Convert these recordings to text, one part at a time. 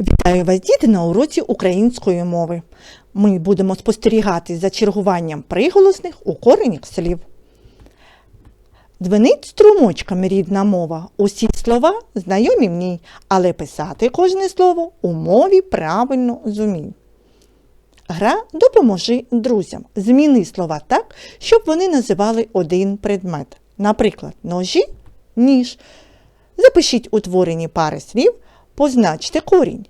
Вітаю вас, діти, на уроці української мови. Ми будемо спостерігати за чергуванням приголосних у коренях слів. Дзвенить струмочками рідна мова. Усі слова знайомі в ній, але писати кожне слово у мові правильно зумій. Гра допоможи друзям. Зміни слова так, щоб вони називали один предмет. Наприклад, ножі ніж. Запишіть утворені пари слів, позначте корінь.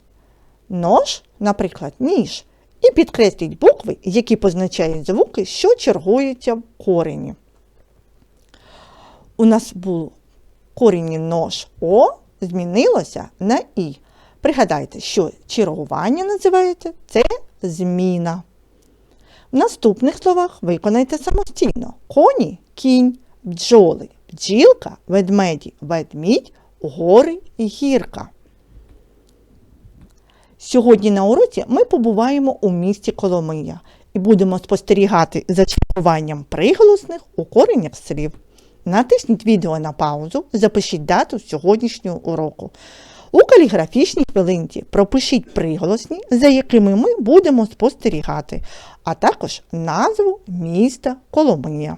Нож, наприклад, ніж. І підкресліть букви, які позначають звуки, що чергуються в корені. У нас було корінні нож О змінилося на І. Пригадайте, що чергування називається це зміна. В наступних словах виконайте самостійно: коні кінь, бджоли, бджілка, ведмеді, ведмідь, гори і гірка. Сьогодні на уроці ми побуваємо у місті Коломия і будемо спостерігати за чергуванням приголосних у коренях слів. Натисніть відео на паузу, запишіть дату сьогоднішнього уроку. У каліграфічній хвилинці пропишіть приголосні, за якими ми будемо спостерігати, а також назву міста Коломия.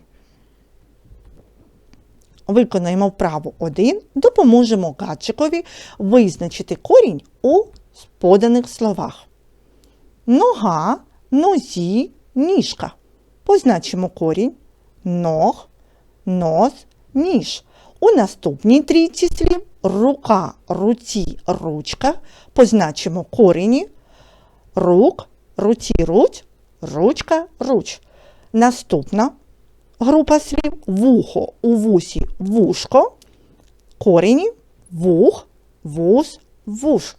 Виконаємо вправу 1, допоможемо гаджикові визначити корінь у поданих словах. Нога, нозі, ніжка. Позначимо корінь, ног, нос, ніж. У наступній трійці слів рука, руці, ручка. Позначимо корені, рук, руці, руч, ручка, руч. Наступна група слів вухо, у вусі, вушко, корені, вух, вус, вуш.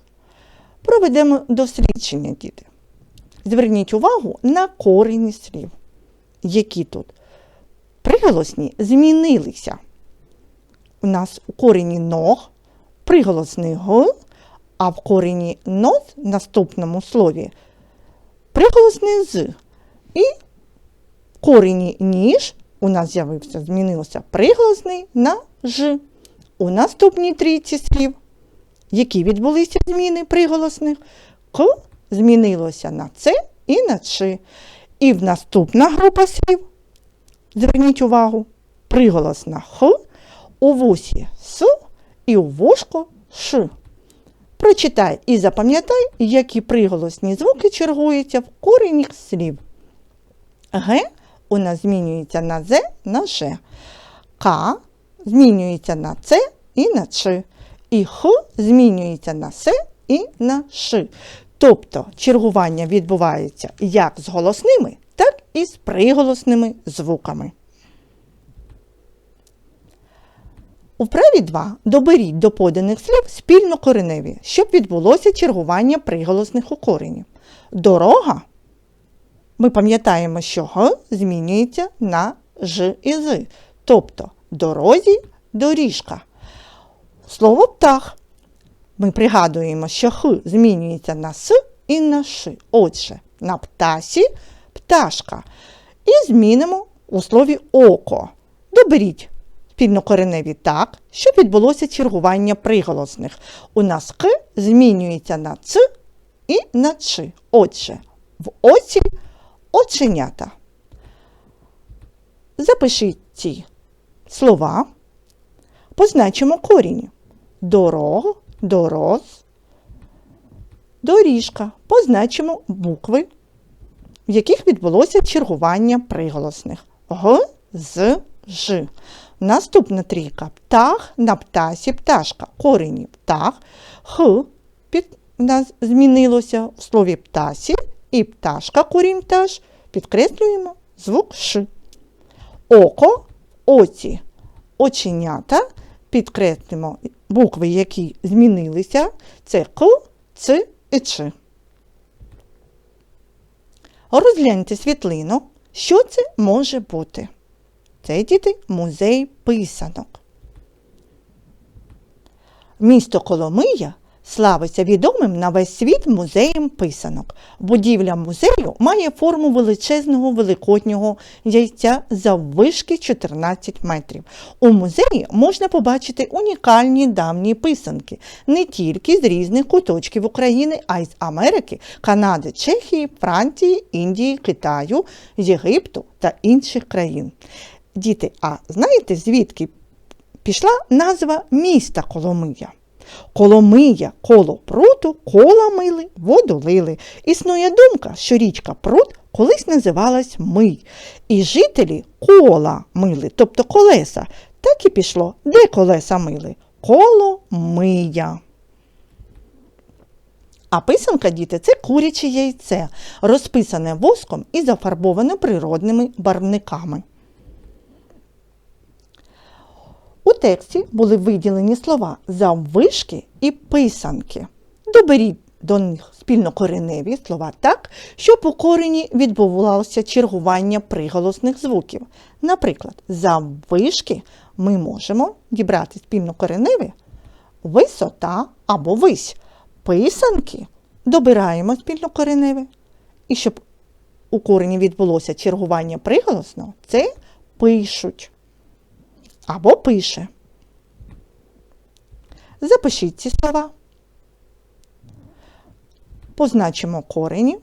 Проведемо дослідження, діти. Зверніть увагу на корені слів, які тут приголосні змінилися. У нас у корені ног приголосний г, а в корені нос в наступному слові приголосний з. І в корені ніж у нас з'явився, змінився приголосний на ж. У наступній трійці слів, які відбулися зміни приголосних, к змінилося на це і на чи. І в наступна група слів, зверніть увагу, приголосна х, у вусі с і у вушко ш. Прочитай і запам'ятай, які приголосні звуки чергуються в кореніх слів. Г у нас змінюється на З на Ж. К змінюється на Ц і на Ч. І Х змінюється на С і на Ш. Тобто чергування відбувається як з голосними, так і з приголосними звуками. У вправі 2 доберіть до поданих слів спільно кореневі, щоб відбулося чергування приголосних у корені. Дорога. Ми пам'ятаємо, що Г змінюється на Ж і З. Тобто дорозі доріжка. Слово птах. Ми пригадуємо, що Х змінюється на С і на Ш. Отже, на птасі пташка. І змінимо у слові око. Доберіть спільнокореневі так, щоб відбулося чергування приголосних. У нас К змінюється на Ц і на Ч. Отже, в оці оченята. Запишіть ці слова, позначимо корінь. Дорог, дороз, доріжка. Позначимо букви, в яких відбулося чергування приголосних. Г, з, Ж. Наступна трійка птах на птасі пташка. Корені птах, х під нас змінилося в слові птасі і пташка корінь пташ. Підкреслюємо звук Ш. Око, оці, оченята. Підкреслюємо букви, які змінилися. Це К, Ц і Ч. Розгляньте світлину. Що це може бути? Це діти музей писанок. Місто Коломия славиться відомим на весь світ музеєм писанок. Будівля музею має форму величезного великоднього яйця заввишки 14 метрів. У музеї можна побачити унікальні давні писанки не тільки з різних куточків України, а й з Америки, Канади, Чехії, Франції, Індії, Китаю, Єгипту та інших країн. Діти, а знаєте, звідки пішла назва міста Коломия? Коломия, коло пруту, кола мили, воду лили. Існує думка, що річка Прут колись називалась Мий, і жителі кола мили, тобто колеса. Так і пішло. Де колеса мили? Коло мия. А писанка, діти, це куряче яйце, розписане воском і зафарбоване природними барвниками. У тексті були виділені слова заввишки і писанки. Доберіть до них спільнокореневі слова так, щоб у корені відбувалося чергування приголосних звуків. Наприклад, заввишки ми можемо дібрати спільнокореневі висота або вись. Писанки добираємо спільнокореневе. І щоб у корені відбулося чергування приголосного, це пишуть або пише. Запишіть ці слова. Позначимо корені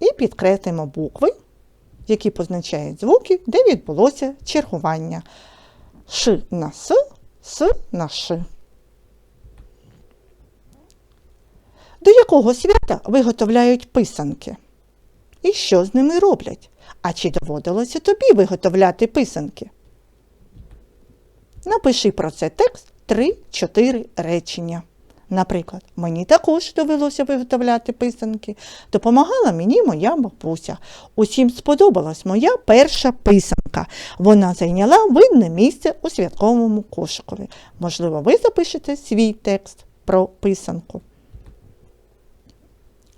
і підкреслимо букви, які позначають звуки, де відбулося чергування. Ш на С, С на Ш. До якого свята виготовляють писанки? І що з ними роблять? А чи доводилося тобі виготовляти писанки? Напиши про це текст 3-4 речення. Наприклад, мені також довелося виготовляти писанки. Допомагала мені моя бабуся. Усім сподобалась моя перша писанка. Вона зайняла видне місце у святковому кошикові. Можливо, ви запишете свій текст про писанку.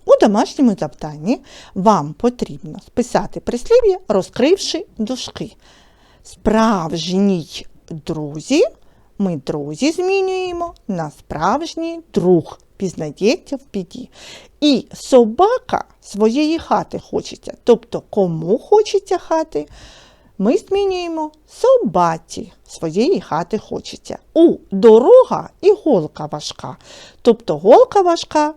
У домашньому завданні вам потрібно списати прислів'я, розкривши дужки. Справжній друзі ми друзі змінюємо на справжній друг. Пізнається в біді. І собака своєї хати хочеться. Тобто, кому хочеться хати, ми змінюємо собаці своєї хати хочеться. У дорога і голка важка. Тобто голка важка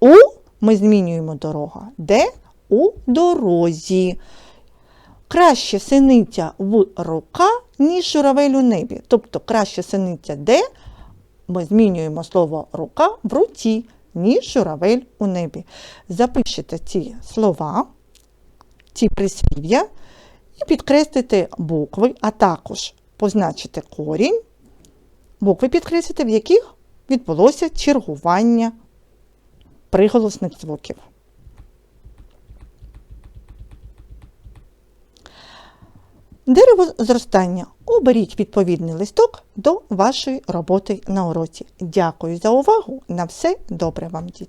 у ми змінюємо дорога. Де? У дорозі. Краще синиця в рука, ніж журавель у небі. Тобто краще синиця де? Ми змінюємо слово рука в руці, ніж журавель у небі. Запишете ці слова, ці прислів'я і підкреслите букви, а також позначите корінь. Букви підкреслите, в яких відбулося чергування приголосних звуків. Дерево зростання. Оберіть відповідний листок до вашої роботи на уроці. Дякую за увагу. На все добре вам, діти!